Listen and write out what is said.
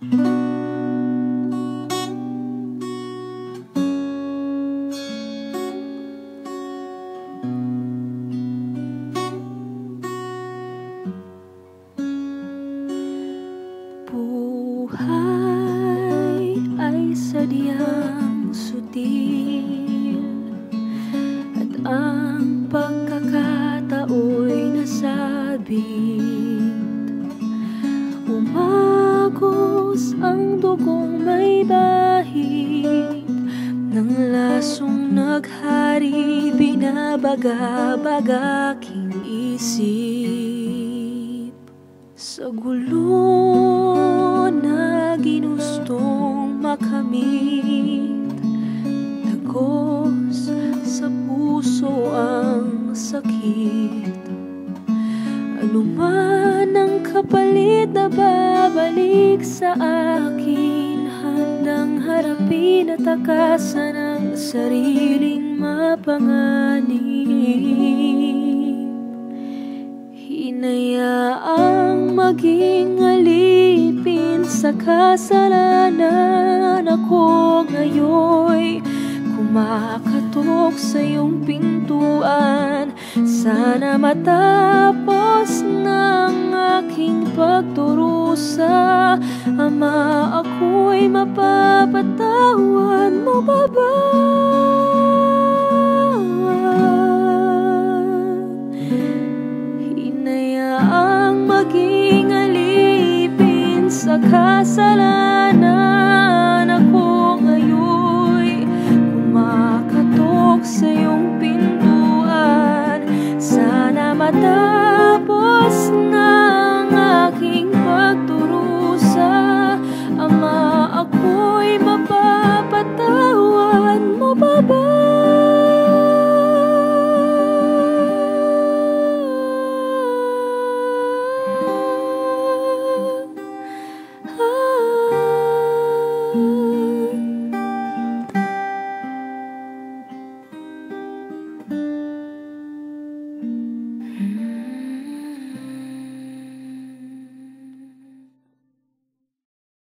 Buhay ay sadyang sutil At ang pagkakatao'y nasabit Ng lasong naghari Binabaga-baga aking isip. Sa gulo na ginustong makamit Tagos sa puso ang sakit. Ano man ang kapalit na babalik sa akin harapin at takasan ang sariling mapanganib. Hinayaang maging alipin sa kasalanan. Ako ngayon'y kumakatok sa iyong pintuan. Sana matapos ng aking pagturusa Ama, ako'y mapapatawan mo pa ba? Hinayaang maging alipin sa kasalanan ako ngayon Kumakatok sa iyong pintuan Sana mata